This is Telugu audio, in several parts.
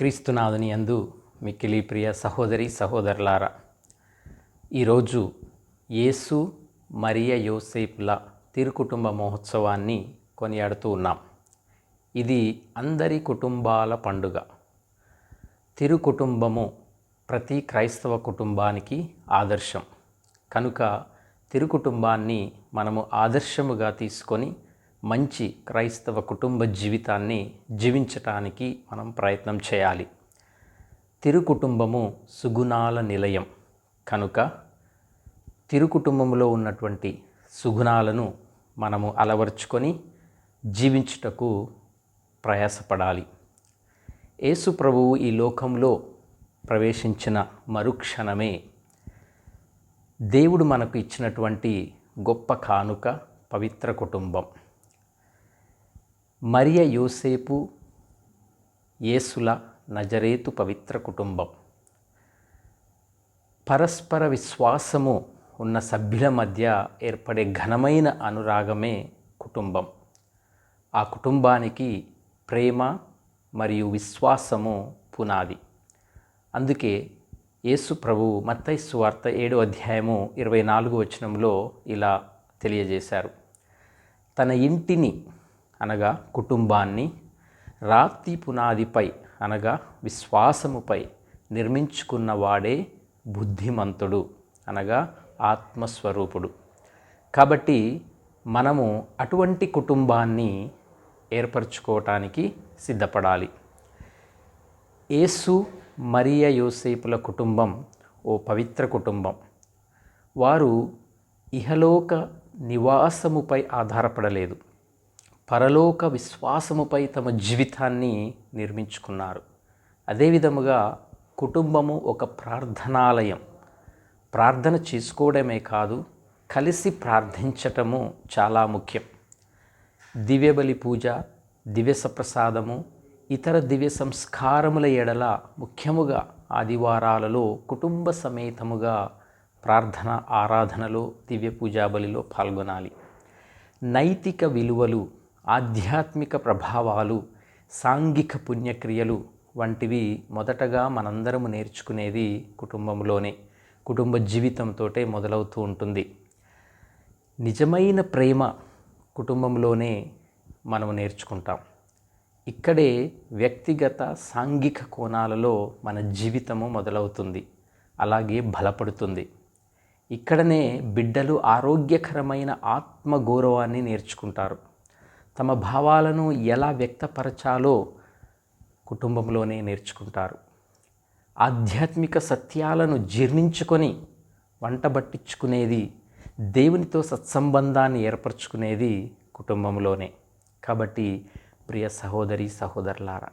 క్రీస్తునాథుని యందు మిక్కిలి ప్రియ సహోదరి సహోదరులారా ఈరోజు యేసు మరియ యోసేపుల తిరుకుటుంబ మహోత్సవాన్ని కొనియాడుతూ ఉన్నాం. ఇది అందరి కుటుంబాల పండుగ. తిరుకుటుంబము ప్రతి క్రైస్తవ కుటుంబానికి ఆదర్శం. కనుక తిరుకుటుంబాన్ని మనము ఆదర్శముగా తీసుకొని మంచి క్రైస్తవ కుటుంబ జీవితాన్ని జీవించటానికి మనం ప్రయత్నం చేయాలి. తిరుకుటుంబము సుగుణాల నిలయం. కనుక తిరుకుటుంబంలో ఉన్నటువంటి సుగుణాలను మనము అలవర్చుకొని జీవించుటకు ప్రయాసపడాలి. యేసు ప్రభువు ఈ లోకంలో ప్రవేశించిన మరుక్షణమే దేవుడు మనకు ఇచ్చినటువంటి గొప్ప కానుక పవిత్ర కుటుంబం. మరియ యోసేపు యేసుల నజరేతు పవిత్ర కుటుంబం. పరస్పర విశ్వాసము ఉన్న సభ్యుల మధ్య ఏర్పడే ఘనమైన అనురాగమే కుటుంబం. ఆ కుటుంబానికి ప్రేమ మరియు విశ్వాసము పునాది. అందుకే యేసు ప్రభు మత్తైసు వార్త ఏడు అధ్యాయము ఇరవై నాలుగు వచనంలో ఇలా తెలియజేశారు. తన ఇంటిని అనగా కుటుంబాన్ని రాతి పునాదిపై అనగా విశ్వాసముపై నిర్మించుకున్నవాడే బుద్ధిమంతుడు అనగా ఆత్మస్వరూపుడు. కాబట్టి మనము అటువంటి కుటుంబాన్ని ఏర్పరచుకోవటానికి సిద్ధపడాలి. యేసు మరియ యోసేపుల కుటుంబం ఓ పవిత్ర కుటుంబం. వారు ఇహలోక నివాసముపై ఆధారపడలేదు. పరలోక విశ్వాసముపై తమ జీవితాన్ని నిర్మించుకున్నారు. అదేవిధముగా కుటుంబము ఒక ప్రార్థనాలయం. ప్రార్థన చేసుకోవడమే కాదు కలిసి ప్రార్థించటము చాలా ముఖ్యం. దివ్యబలి పూజ దివ్య ప్రసాదము ఇతర దివ్య సంస్కారముల ఎడల ముఖ్యముగా ఆదివారాలలో కుటుంబ సమేతముగా ప్రార్థన ఆరాధనలో దివ్య పూజాబలిలో పాల్గొనాలి. నైతిక విలువలు ఆధ్యాత్మిక ప్రభావాలు సాంఘిక పుణ్యక్రియలు వంటివి మొదటగా మనందరము నేర్చుకునేది కుటుంబంలోనే కుటుంబ జీవితంతో మొదలవుతూ ఉంటుంది. నిజమైన ప్రేమ కుటుంబంలోనే మనము నేర్చుకుంటాం. ఇక్కడే వ్యక్తిగత సాంఘిక కోణాలలో మన జీవితము మొదలవుతుంది. అలాగే బలపడుతుంది. ఇక్కడనే బిడ్డలు ఆరోగ్యకరమైన ఆత్మగౌరవాన్ని నేర్చుకుంటారు. తమ భావాలను ఎలా వ్యక్తపరచాలో కుటుంబంలోనే నేర్చుకుంటారు. ఆధ్యాత్మిక సత్యాలను జీర్ణించుకొని వంటబట్టించుకునేది దేవునితో సత్సంబంధాన్ని ఏర్పరచుకునేది కుటుంబంలోనే. కాబట్టి ప్రియ సహోదరి సహోదరులారా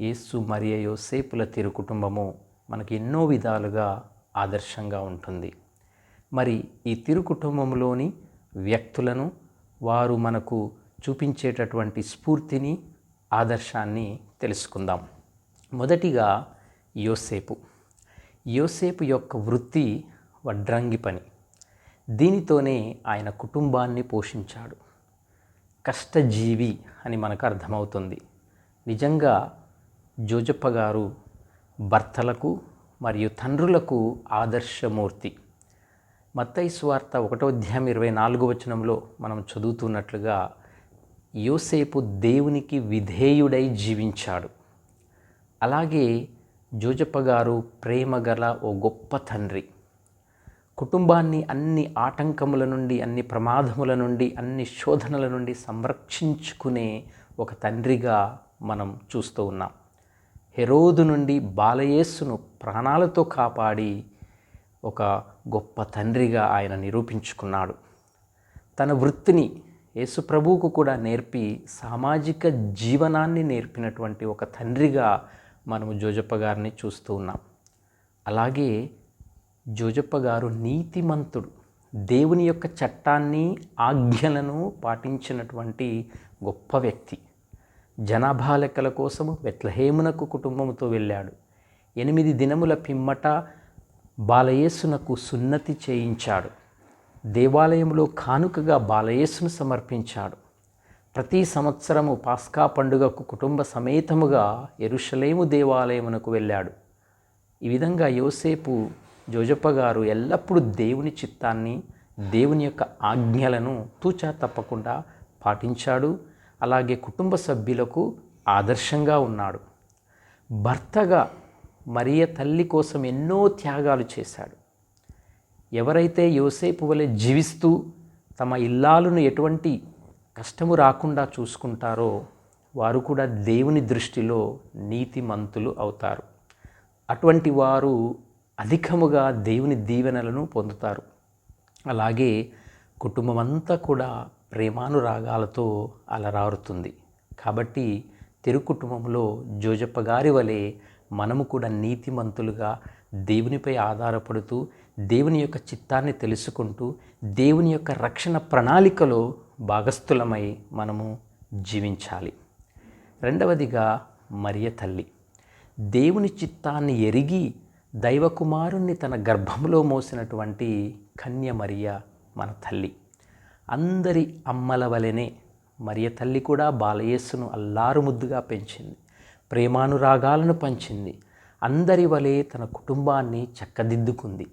యేసు మరియ యోసేపుల తిరు కుటుంబము మనకి ఎన్నో విధాలుగా ఆదర్శంగా ఉంటుంది. మరి ఈ తిరు కుటుంబంలోని వ్యక్తులను వారు మనకు చూపించేటటువంటి స్ఫూర్తిని ఆదర్శాన్ని తెలుసుకుందాం. మొదటిగా యోసేపు. యోసేపు యొక్క వృత్తి వడ్రంగి పని. దీనితోనే ఆయన కుటుంబాన్ని పోషించాడు. కష్టజీవి అని మనకు అర్థమవుతుంది. నిజంగా జోజప్ప గారు భర్తలకు మరియు తండ్రులకు ఆదర్శమూర్తి. మత్తైస్ స్వార్త ఒకటో అధ్యాయం ఇరవై నాలుగు వచనంలో మనం చదువుతున్నట్లుగా యోసేపు దేవునికి విధేయుడై జీవించాడు. అలాగే జోజప్ప గారు ప్రేమ గల ఓ గొప్ప తండ్రి. కుటుంబాన్ని అన్ని ఆటంకముల నుండి అన్ని ప్రమాదముల నుండి అన్ని శోధనల నుండి సంరక్షించుకునే ఒక తండ్రిగా మనం చూస్తూ ఉన్నాం. హెరోదు నుండి బాలయేస్సును ప్రాణాలతో కాపాడి ఒక గొప్ప తండ్రిగా ఆయన నిరూపించుకున్నాడు. తన వృత్తిని యేసుప్రభువుకు కూడా నేర్పి సామాజిక జీవనాన్ని నేర్పినటువంటి ఒక తండ్రిగా మనము జోజప్ప గారిని చూస్తూ ఉన్నాం. అలాగే జోజప్ప గారు నీతిమంతుడు. దేవుని యొక్క చట్టాన్ని ఆజ్ఞలను పాటించినటువంటి గొప్ప వ్యక్తి. జనాభా లెక్కల కోసము బెత్లహేమునకు కుటుంబంతో వెళ్ళాడు. ఎనిమిది దినముల పిమ్మట బాలయేసునకు సున్నతి చేయించాడు. దేవాలయంలో కానుకగా బాలయేసును సమర్పించాడు. ప్రతి సంవత్సరము పాస్కా పండుగకు కుటుంబ సమేతముగా ఎరుషలేము దేవాలయమునకు వెళ్ళాడు. ఈ విధంగా యోసేపు జోజప్ప గారు ఎల్లప్పుడూ దేవుని చిత్తాన్ని దేవుని యొక్క ఆజ్ఞలను తూచా తప్పకుండా పాటించాడు. అలాగే కుటుంబ సభ్యులకు ఆదర్శంగా ఉన్నాడు. భర్తగా మరియ తల్లి కోసం ఎన్నో త్యాగాలు చేశాడు. ఎవరైతే యోసేపు వలె జీవిస్తూ తమ ఇల్లాలను ఎటువంటి కష్టము రాకుండా చూసుకుంటారో వారు కూడా దేవుని దృష్టిలో నీతిమంతులు అవుతారు. అటువంటి వారు అధికముగా దేవుని దీవెనలను పొందుతారు. అలాగే కుటుంబం అంతా కూడా ప్రేమానురాగాలతో అలరారుతుంది. కాబట్టి తెరు కుటుంబంలో జోజప్ప గారి వలె మనము కూడా నీతిమంతులుగా దేవునిపై ఆధారపడుతూ దేవుని యొక్క చిత్తాన్ని తెలుసుకుంటూ దేవుని యొక్క రక్షణ ప్రణాళికలో భాగస్థులమై మనము జీవించాలి. రెండవదిగా మరియ తల్లి. దేవుని చిత్తాన్ని ఎరిగి దైవకుమారుణ్ణి తన గర్భంలో మోసినటువంటి కన్య మరియ మన తల్లి. అందరి అమ్మల వలెనే మరియ తల్లి కూడా బాలయేసును అల్లారు ముద్దుగా పెంచింది. ప్రేమానురాగాలను పంచింది. అందరి వలె తన కుటుంబాన్ని చక్కదిద్దుకుంది.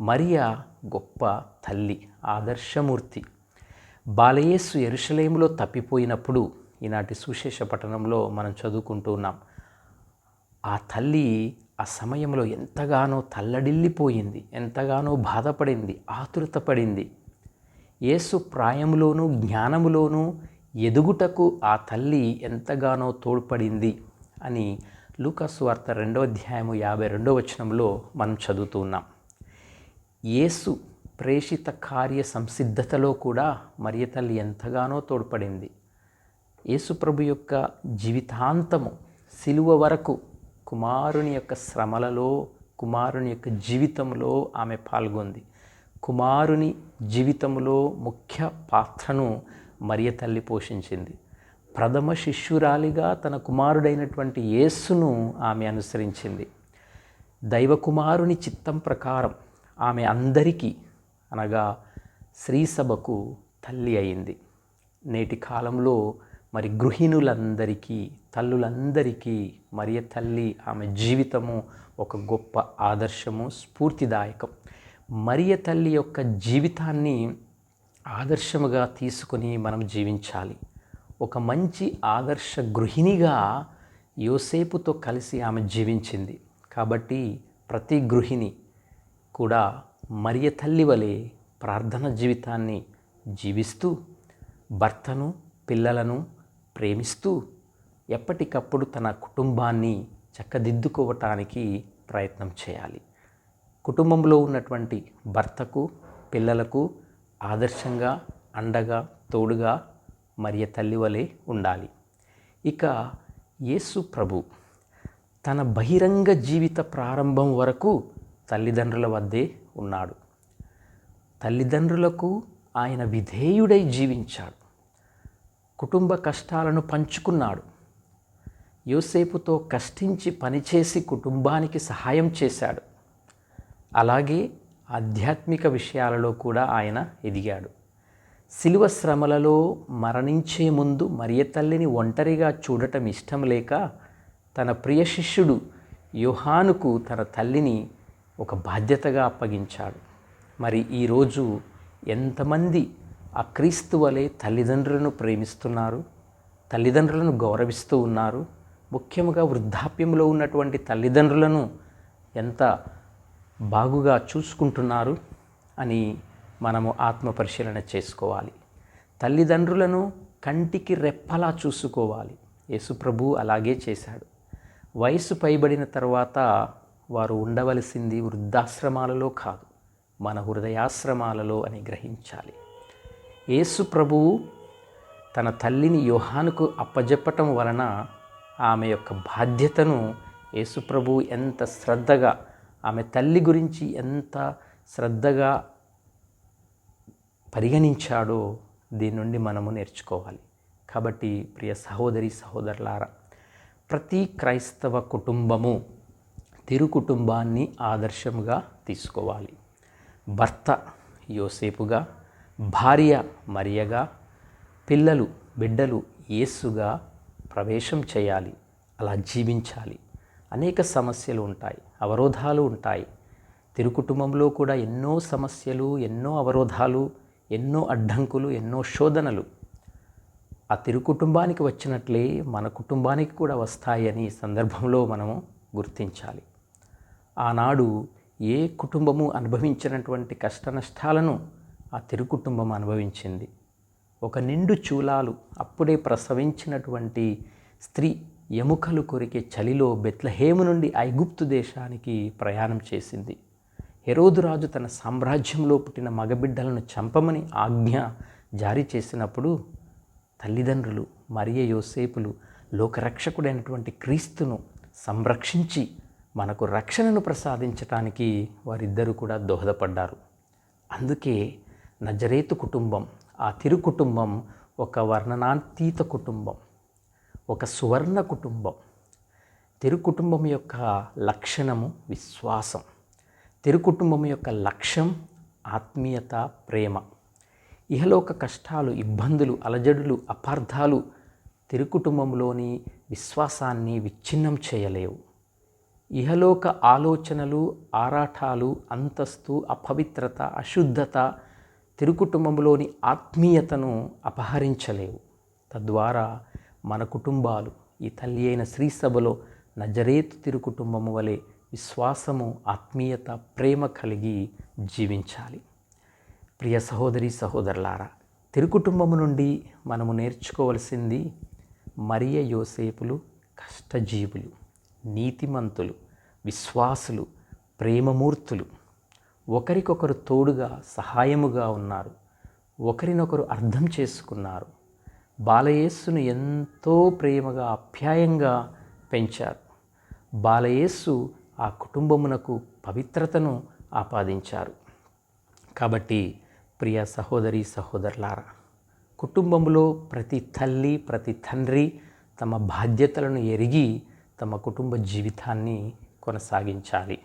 మరియ గొప్ప తల్లి ఆదర్శమూర్తి. బాలయేసు ఎరుషలేములో తప్పిపోయినప్పుడు ఈనాటి సుశేష పట్టణంలో మనం చదువుకుంటూ ఉన్నాం. ఆ తల్లి ఆ సమయంలో ఎంతగానో తల్లడిల్లిపోయింది ఎంతగానో బాధపడింది ఆతురతపడింది యేసు ప్రాయములోనూ జ్ఞానములోనూ ఎదుగుటకు ఆ తల్లి ఎంతగానో తోడ్పడింది అని లూకాసు వార్త రెండో అధ్యాయము యాభై రెండో వచనంలో మనం చదువుతూ ఉన్నాం. యేసు ప్రేషిత కార్య సంసిద్ధతలో కూడా మరియ తల్లి ఎంతగానో తోడ్పడింది. యేసుప్రభు యొక్క జీవితాంతము సిలువ వరకు కుమారుని యొక్క శ్రమలలో కుమారుని యొక్క జీవితంలో ఆమె పాల్గొంది. కుమారుని జీవితంలో ముఖ్య పాత్రను మరియ తల్లి పోషించింది. ప్రథమ శిష్యురాలిగా తన కుమారుడైనటువంటి యేసును ఆమె అనుసరించింది. దైవకుమారుని చిత్తం ప్రకారం ఆమె అందరికీ అనగా శ్రీసభకు తల్లి అయింది. నేటి కాలంలో మరి గృహిణులందరికీ తల్లులందరికీ మరియ తల్లి ఆమె జీవితము ఒక గొప్ప ఆదర్శము స్ఫూర్తిదాయకం. మరియ తల్లి యొక్క జీవితాన్ని ఆదర్శముగా తీసుకొని మనం జీవించాలి? ఒక మంచి ఆదర్శ గృహిణిగా యోసేపుతో కలిసి ఆమె జీవించింది. కాబట్టి ప్రతి గృహిణి కూడా మరియ తల్లి వలె ప్రార్థన జీవితాన్ని జీవిస్తూ భర్తను పిల్లలను ప్రేమిస్తూ ఎప్పటికప్పుడు తన కుటుంబాన్ని చక్కదిద్దుకోవటానికి ప్రయత్నం చేయాలి. కుటుంబంలో ఉన్నటువంటి భర్తకు పిల్లలకు ఆదర్శంగా అండగా తోడుగా మరియ తల్లి వలె ఉండాలి. ఇక యేసు ప్రభు తన బహిరంగ జీవిత ప్రారంభం వరకు తల్లిదండ్రుల వద్దే ఉన్నాడు. తల్లిదండ్రులకు ఆయన విధేయుడై జీవించాడు. కుటుంబ కష్టాలను పంచుకున్నాడు. యోసేపుతో కష్టించి పనిచేసి కుటుంబానికి సహాయం చేశాడు. అలాగే ఆధ్యాత్మిక విషయాలలో కూడా ఆయన ఎదిగాడు. శిలువ శ్రమలలో మరణించే ముందు మరియ తల్లిని ఒంటరిగా చూడటం ఇష్టం లేక తన ప్రియ శిష్యుడు యోహానుకు తన తల్లిని ఒక బాధ్యతగా అప్పగించాడు. మరి ఈరోజు ఎంతమంది ఆ క్రీస్తు వలె తల్లిదండ్రులను ప్రేమిస్తున్నారు తల్లిదండ్రులను గౌరవిస్తూ ఉన్నారు ముఖ్యంగా వృద్ధాప్యంలో ఉన్నటువంటి తల్లిదండ్రులను ఎంత బాగుగా చూసుకుంటున్నారు అని మనము ఆత్మ పరిశీలన చేసుకోవాలి. తల్లిదండ్రులను కంటికి రెప్పలా చూసుకోవాలి. యేసుప్రభు అలాగే చేశాడు. వయసు పైబడిన తర్వాత వారు ఉండవలసింది వృద్ధాశ్రమాలలో కాదు మన హృదయాశ్రమాలలో అని గ్రహించాలి. యేసు ప్రభువు తన తల్లిని యోహానుకు అప్పజెప్పటం వలన ఆమె యొక్క బాధ్యతను యేసుప్రభు ఎంత శ్రద్ధగా ఆమె తల్లి గురించి ఎంత శ్రద్ధగా పరిగణించాడో దీని నుండి మనము నేర్చుకోవాలి. కాబట్టి ప్రియ సహోదరి సహోదరులారా ప్రతి క్రైస్తవ కుటుంబము తిరు కుటుంబాన్ని ఆదర్శంగా తీసుకోవాలి. భర్త యోసేపుగా భార్య మరియగా పిల్లలు బిడ్డలు యేసుగా ప్రవేశం చేయాలి. అలా జీవించాలి. అనేక సమస్యలు ఉంటాయి అవరోధాలు ఉంటాయి. తిరు కుటుంబంలో కూడా ఎన్నో సమస్యలు ఎన్నో అవరోధాలు ఎన్నో అడ్డంకులు ఎన్నో శోధనలు ఆ తిరు కుటుంబానికి వచ్చినట్లే మన కుటుంబానికి కూడా వస్తాయని ఈ సందర్భంలో మనము గుర్తించాలి. ఆనాడు ఏ కుటుంబము అనుభవించినటువంటి కష్ట నష్టాలను ఆ తిరు కుటుంబం అనుభవించింది. ఒక నిండు చూలాలు అప్పుడే ప్రసవించినటువంటి స్త్రీ ఎముకలు కొరికే చలిలో బెత్లహేము నుండి ఐగుప్తు దేశానికి ప్రయాణం చేసింది. హెరోదురాజు తన సామ్రాజ్యంలో పుట్టిన మగబిడ్డలను చంపమని ఆజ్ఞ జారీ చేసినప్పుడు తల్లిదండ్రులు మరియ యోసేపులు లోకరక్షకుడైనటువంటి క్రీస్తును సంరక్షించి మనకు రక్షణను ప్రసాదించటానికి వారిద్దరూ కూడా దోహదపడ్డారు. అందుకే నజరేతు కుటుంబం ఆ తిరు కుటుంబం ఒక వర్ణనాతీత కుటుంబం ఒక సువర్ణ కుటుంబం. తిరు కుటుంబం యొక్క లక్షణము విశ్వాసం. తిరు కుటుంబం యొక్క లక్ష్యం ఆత్మీయత ప్రేమ. ఇహలోక కష్టాలు ఇబ్బందులు అలజడులు అపార్థాలు తిరు కుటుంబంలోని విశ్వాసాన్ని విచ్ఛిన్నం చేయలేవు. ఇహలోక ఆలోచనలు ఆరాటాలు అంతస్తు అపవిత్రత అశుద్ధత తిరుకుటుంబంలోని ఆత్మీయతను అపహరించలేవు. తద్వారా మన కుటుంబాలు ఈ తల్లి అయిన శ్రీసభలో నజరేతు తిరుకుటుంబము వలె విశ్వాసము ఆత్మీయత ప్రేమ కలిగి జీవించాలి. ప్రియ సహోదరి సహోదరులారా తిరుకుటుంబము నుండి మనము నేర్చుకోవలసింది మరియ యోసేపులు కష్టజీవులు. నీతిమంతులు విశ్వాసులు ప్రేమమూర్తులు. ఒకరికొకరు తోడుగా సహాయముగా ఉన్నారు. ఒకరినొకరు అర్థం చేసుకున్నారు. బాలయేస్సును ఎంతో ప్రేమగా అప్యాయంగా పెంచారు. బాలయేస్సు ఆ కుటుంబమునకు పవిత్రతను ఆపాదించారు. కాబట్టి ప్రియ సహోదరి సహోదరులారా కుటుంబంలో ప్రతి తల్లి ప్రతి తండ్రి తమ బాధ్యతలను ఎరిగి తమ కుటుంబ జీవితాన్ని కొనసాగించాలి.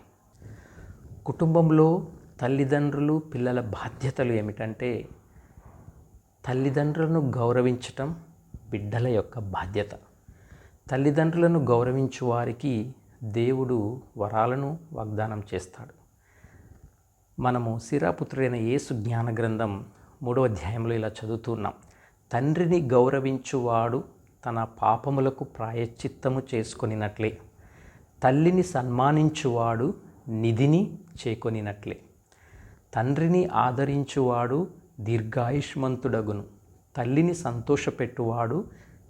కుటుంబంలో తల్లిదండ్రులు పిల్లల బాధ్యతలు ఏమిటంటే తల్లిదండ్రులను గౌరవించటం బిడ్డల యొక్క బాధ్యత. తల్లిదండ్రులను గౌరవించు వారికి దేవుడు వరాలను వాగ్దానం చేస్తాడు. మనము సిరాపుత్రుడైన యేసు జ్ఞాన గ్రంథం మూడవ అధ్యాయంలో ఇలా చదువుతున్నాం తండ్రిని గౌరవించువాడు తన పాపములకు ప్రాయశ్చిత్తము చేసుకొనినట్లే. తల్లిని సన్మానించువాడు నిధిని చేకొనినట్లే. తండ్రిని ఆదరించువాడు దీర్ఘాయుష్మంతుడగును. తల్లిని సంతోషపెట్టువాడు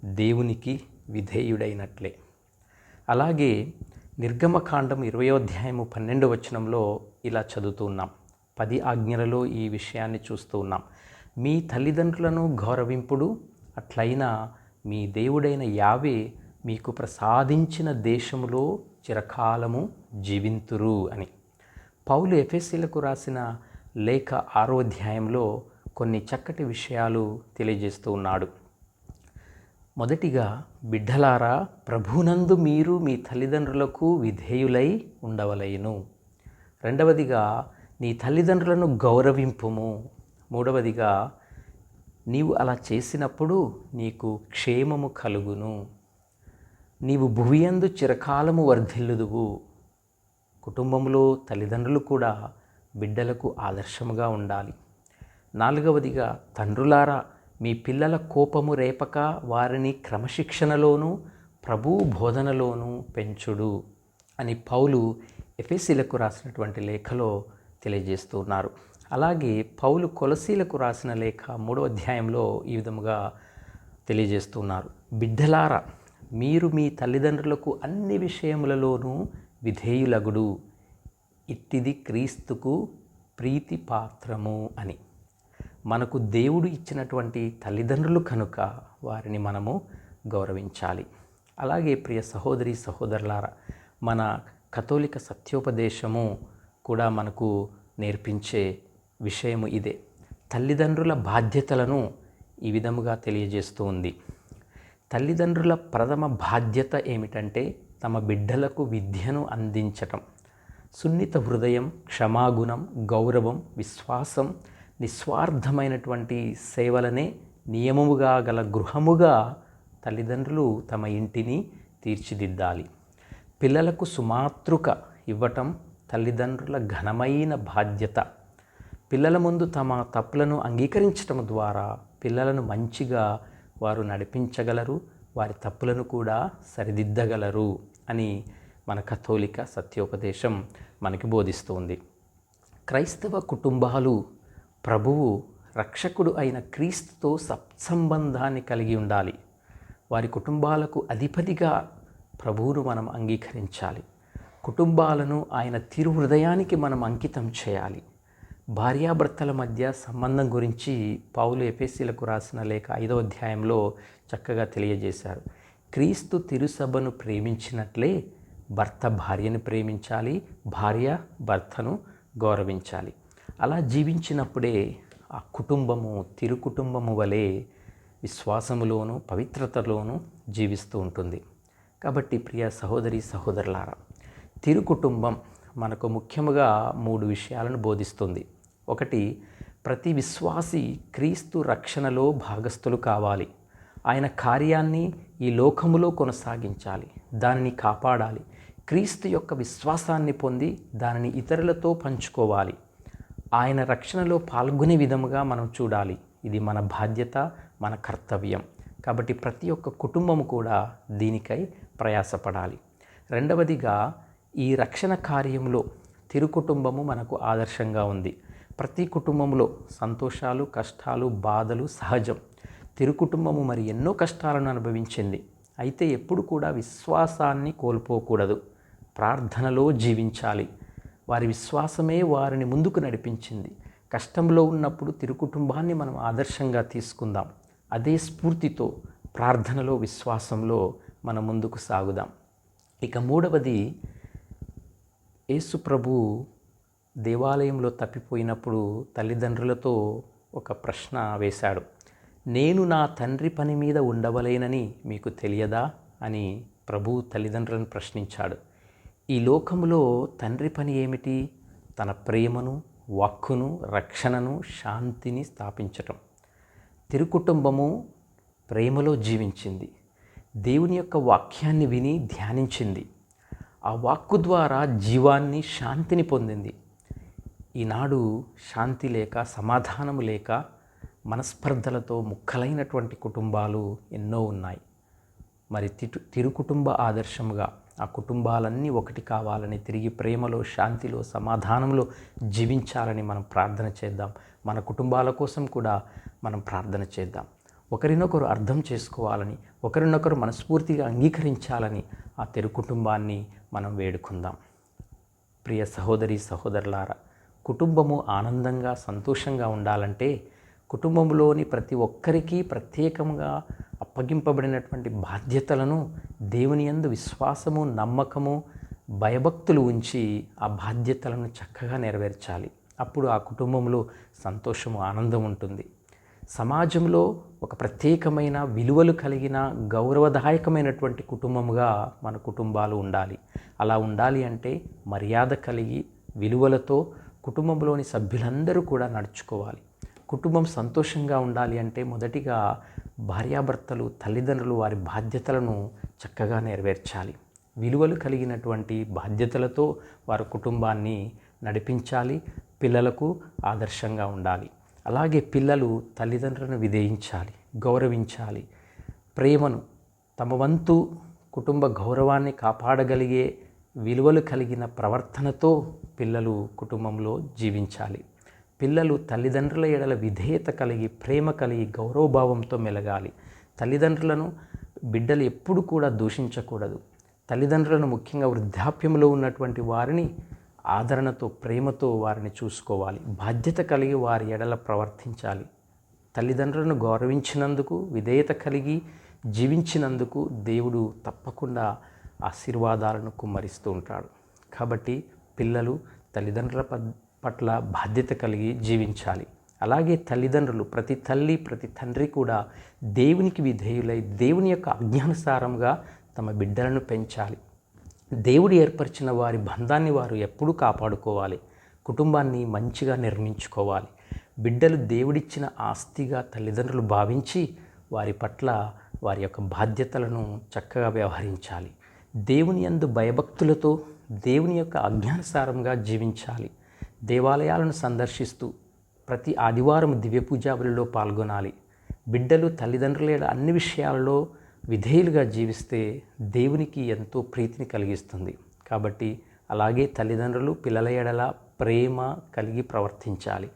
దేవునికి విధేయుడైనట్లే. అలాగే నిర్గమకాండం ఇరవై అధ్యాయము పన్నెండు వచనంలో ఇలా చదువుతున్నాం పది ఆజ్ఞలలో ఈ విషయాన్ని చూస్తూ ఉన్నాం. మీ తల్లిదండ్రులను గౌరవింపుడు అట్లయినా మీ దేవుడైన యావే మీకు ప్రసాదించిన దేశములో చిరకాలము జీవింతురు అని. పౌలు ఎఫ్ఎస్సీలకు రాసిన లేఖ ఆరో అధ్యాయంలో కొన్ని చక్కటి విషయాలు తెలియజేస్తూ ఉన్నాడు. మొదటిగా బిడ్డలారా ప్రభునందు మీరు మీ తల్లిదండ్రులకు విధేయులై ఉండవలయును రెండవదిగా నీ తల్లిదండ్రులను గౌరవింపుము. మూడవదిగా నీవు అలా చేసినప్పుడు నీకు క్షేమము కలుగును. నీవు భువియందు చిరకాలము వర్ధిల్లుదువు. కుటుంబంలో తల్లిదండ్రులు కూడా బిడ్డలకు ఆదర్శముగా ఉండాలి. నాలుగవదిగా తండ్రులారా మీ పిల్లల కోపము రేపక వారిని క్రమశిక్షణలోనూ ప్రభు బోధనలోనూ పెంచుడు అని పౌలు ఎఫెసీలకు రాసినటువంటి లేఖలో తెలియజేస్తున్నారు అలాగే పౌలు కొలసీలకు రాసిన లేఖ మూడో అధ్యాయంలో ఈ విధముగా తెలియజేస్తున్నారు. బిడ్డలారా మీరు మీ తల్లిదండ్రులకు అన్ని విషయములలోనూ విధేయులగుడు. ఇట్టిది క్రీస్తుకు ప్రీతి పాత్రము అని. మనకు దేవుడు ఇచ్చినటువంటి తల్లిదండ్రులు కనుక వారిని మనము గౌరవించాలి. అలాగే ప్రియ సహోదరి సహోదరులారా మన కథోలిక సత్యోపదేశము కూడా మనకు నేర్పించే విషయము ఇదే. తల్లిదండ్రుల బాధ్యతలను ఈ విధముగా తెలియజేస్తూ ఉంది. తల్లిదండ్రుల ప్రథమ బాధ్యత ఏమిటంటే తమ బిడ్డలకు విద్యను అందించటం. సున్నిత హృదయం క్షమాగుణం గౌరవం విశ్వాసం నిస్వార్థమైనటువంటి సేవలనే నియమముగా గల గృహముగా తల్లిదండ్రులు తమ ఇంటిని తీర్చిదిద్దాలి. పిల్లలకు సుమాతృక ఇవ్వటం తల్లిదండ్రుల ఘనమైన బాధ్యత. పిల్లల ముందు తమ తప్పులను అంగీకరించటం ద్వారా పిల్లలను మంచిగా వారు నడిపించగలరు వారి తప్పులను కూడా సరిదిద్దగలరు అని మన కథోలిక సత్యోపదేశం మనకి బోధిస్తుంది. క్రైస్తవ కుటుంబాలు ప్రభువు రక్షకుడు అయిన క్రీస్తుతో సత్సంబంధాన్ని కలిగి ఉండాలి. వారి కుటుంబాలకు అధిపతిగా ప్రభువును మనం అంగీకరించాలి. కుటుంబాలను ఆయన తిరు హృదయానికి మనం అంకితం చేయాలి. భార్యాభర్తల మధ్య సంబంధం గురించి పౌలు ఎఫెసీలకు రాసిన లేఖ ఐదో అధ్యాయంలో చక్కగా తెలియజేశారు. క్రీస్తు తిరుసభను ప్రేమించినట్లే భర్త భార్యను ప్రేమించాలి భార్య భర్తను గౌరవించాలి. అలా జీవించినప్పుడే ఆ కుటుంబము తిరు కుటుంబము వలె విశ్వాసములోను పవిత్రతలోను జీవిస్తూ ఉంటుంది. కాబట్టి ప్రియ సహోదరి సహోదరులారా తిరు కుటుంబం మనకు ముఖ్యముగా మూడు విషయాలను బోధిస్తుంది. ఒకటి ప్రతి విశ్వాసి క్రీస్తు రక్షణలో భాగస్థులు కావాలి. ఆయన కార్యాన్ని ఈ లోకములో కొనసాగించాలి దానిని కాపాడాలి. క్రీస్తు యొక్క విశ్వాసాన్ని పొంది దానిని ఇతరులతో పంచుకోవాలి. ఆయన రక్షణలో పాల్గొనే విధముగా మనం చూడాలి. ఇది మన బాధ్యత మన కర్తవ్యం. కాబట్టి ప్రతి ఒక్క కుటుంబం కూడా దీనికై ప్రయాసపడాలి. రెండవదిగా ఈ రక్షణ కార్యంలో తిరు కుటుంబము మనకు ఆదర్శంగా ఉంది. ప్రతి కుటుంబంలో సంతోషాలు కష్టాలు బాధలు సహజం. తిరు కుటుంబము మరి ఎన్నో కష్టాలను అనుభవించింది. అయితే ఎప్పుడు కూడా విశ్వాసాన్ని కోల్పోకూడదు. ప్రార్థనలో జీవించాలి. వారి విశ్వాసమే వారిని ముందుకు నడిపించింది. కష్టంలో ఉన్నప్పుడు తిరు కుటుంబాన్ని మనం ఆదర్శంగా తీసుకుందాం. అదే స్ఫూర్తితో ప్రార్థనలో విశ్వాసంలో మనం ముందుకు సాగుదాం. ఇక మూడవది యేసు ప్రభు దేవాలయంలో తప్పిపోయినప్పుడు తల్లిదండ్రులతో ఒక ప్రశ్న వేశాడు. నేను నా తండ్రి పని మీద ఉండవలేనని మీకు తెలియదా? అని ప్రభు తల్లిదండ్రులను ప్రశ్నించాడు. ఈ లోకములో తండ్రి పని ఏమిటి? తన ప్రేమను వాక్కును రక్షణను శాంతిని స్థాపించటం. తిరుకుటుంబము ప్రేమలో జీవించింది. దేవుని యొక్క వాక్యాన్ని విని ధ్యానించింది. ఆ వాక్కు ద్వారా జీవాన్ని శాంతిని పొందింది. ఈనాడు శాంతి లేక సమాధానము లేక మనస్పర్ధలతో ముక్కలైనటువంటి కుటుంబాలు ఎన్నో ఉన్నాయి. మరి తిరు తిరు కుటుంబ ఆదర్శముగా ఆ కుటుంబాలన్నీ ఒకటి కావాలని తిరిగి ప్రేమలో శాంతిలో సమాధానంలో జీవించాలని మనం ప్రార్థన చేద్దాం. మన కుటుంబాల కోసం కూడా మనం ప్రార్థన చేద్దాం. ఒకరినొకరు అర్థం చేసుకోవాలని ఒకరినొకరు మనస్ఫూర్తిగా అంగీకరించాలని ఆ తెరు కుటుంబాన్ని మనం వేడుకుందాం. ప్రియ సహోదరి సహోదరులారా కుటుంబము ఆనందంగా సంతోషంగా ఉండాలంటే కుటుంబంలోని ప్రతి ఒక్కరికి ప్రత్యేకంగా అప్పగింపబడినటువంటి బాధ్యతలను దేవుని యందు విశ్వాసము నమ్మకము భయభక్తులు ఉంచి ఆ బాధ్యతలను చక్కగా నెరవేర్చాలి. అప్పుడు ఆ కుటుంబంలో సంతోషము ఆనందం ఉంటుంది. సమాజంలో ఒక ప్రత్యేకమైన విలువలు కలిగిన గౌరవదాయకమైనటువంటి కుటుంబముగా మన కుటుంబాలు ఉండాలి. అలా ఉండాలి అంటే మర్యాద కలిగి విలువలతో కుటుంబంలోని సభ్యులందరూ కూడా నడుచుకోవాలి. కుటుంబం సంతోషంగా ఉండాలి అంటే మొదటిగా భార్యాభర్తలు తల్లిదండ్రులు వారి బాధ్యతలను చక్కగా నెరవేర్చాలి. విలువలు కలిగినటువంటి బాధ్యతలతో వారి కుటుంబాన్ని నడిపించాలి. పిల్లలకు ఆదర్శంగా ఉండాలి. అలాగే పిల్లలు తల్లిదండ్రులను విధేయించాలి గౌరవించాలి. ప్రేమను తమ వంతు కుటుంబ గౌరవాన్ని కాపాడగలిగే విలువలు కలిగిన ప్రవర్తనతో పిల్లలు కుటుంబంలో జీవించాలి. పిల్లలు తల్లిదండ్రుల ఎడల విధేయత కలిగి ప్రేమ కలిగి గౌరవభావంతో మెలగాలి. తల్లిదండ్రులను బిడ్డలు ఎప్పుడు కూడా దూషించకూడదు. తల్లిదండ్రులను ముఖ్యంగా వృద్ధాప్యంలో ఉన్నటువంటి వారిని ఆదరణతో ప్రేమతో వారిని చూసుకోవాలి. బాధ్యత కలిగి వారి ఎడల ప్రవర్తించాలి. తల్లిదండ్రులను గౌరవించినందుకు విధేయత కలిగి జీవించినందుకు దేవుడు తప్పకుండా ఆశీర్వాదాలను కుమ్మరిస్తూ ఉంటాడు. కాబట్టి పిల్లలు తల్లిదండ్రుల పట్ల బాధ్యత కలిగి జీవించాలి. అలాగే తల్లిదండ్రులు ప్రతి తల్లి ప్రతి తండ్రి కూడా దేవునికి విధేయులై దేవుని యొక్క అజ్ఞానుసారంగా తమ బిడ్డలను పెంచాలి. దేవుడు ఏర్పరిచిన వారి బంధాన్ని వారు ఎప్పుడూ కాపాడుకోవాలి. కుటుంబాన్ని మంచిగా నిర్మించుకోవాలి. బిడ్డలు దేవుడిచ్చిన ఆస్తిగా తల్లిదండ్రులు భావించి వారి పట్ల వారి యొక్క బాధ్యతలను చక్కగా వ్యవహరించాలి. దేవుని యందు భయభక్తులతో దేవుని యొక్క అజ్ఞానసారంగా జీవించాలి. దేవాలయాలను సందర్శిస్తూ ప్రతి ఆదివారం దివ్య పాల్గొనాలి. బిడ్డలు తల్లిదండ్రుల అన్ని విషయాలలో విధేయులుగా జీవిస్తే దేవునికి ఎంతో ప్రీతిని కలిగిస్తుంది. కాబట్టి అలాగే తల్లిదండ్రులు పిల్లల ఎడల ప్రేమ కలిగి ప్రవర్తించాలి.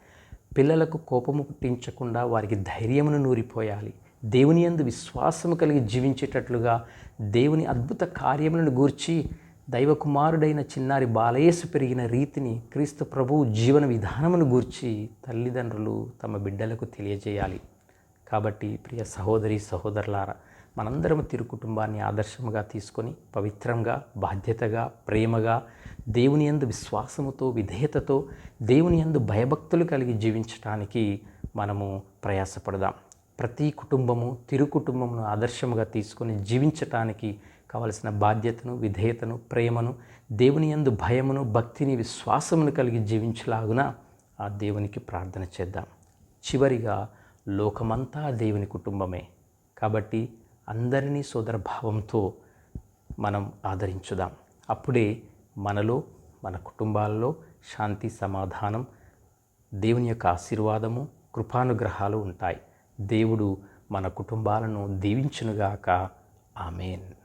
పిల్లలకు కోపము పుట్టించకుండా వారికి ధైర్యమును నూరిపోయాలి. దేవుని యందు విశ్వాసము కలిగి జీవించేటట్లుగా దేవుని అద్భుత కార్యములను గూర్చి దైవకుమారుడైన చిన్నారి బాలయేసు పెరిగిన రీతిని క్రీస్తు ప్రభువు జీవన విధానమును గూర్చి తల్లిదండ్రులు తమ బిడ్డలకు తెలియజేయాలి. కాబట్టి ప్రియ సహోదరి సహోదరులారా మనందరం తిరు కుటుంబాన్ని ఆదర్శముగా తీసుకొని పవిత్రంగా బాధ్యతగా ప్రేమగా దేవుని యందు విశ్వాసముతో విధేయతతో దేవుని యందు భయభక్తులు కలిగి జీవించడానికి మనము ప్రయాసపడదాం. ప్రతి కుటుంబము తిరు కుటుంబమును ఆదర్శముగా తీసుకొని జీవించటానికి కావలసిన బాధ్యతను విధేయతను ప్రేమను దేవుని యందు భయమును భక్తిని విశ్వాసమును కలిగి జీవించలాగున ఆ దేవునికి ప్రార్థన చేద్దాం. చివరిగా లోకమంతా దేవుని కుటుంబమే. కాబట్టి అందరినీ సోదర భావంతో మనం ఆదరించుదాం. అప్పుడే మనలో మన కుటుంబాలలో శాంతి సమాధానం దేవుని యొక్క ఆశీర్వాదము కృపానుగ్రహాలు ఉంటాయి. దేవుడు మన కుటుంబాలను దీవించునుగాక. ఆమెన్.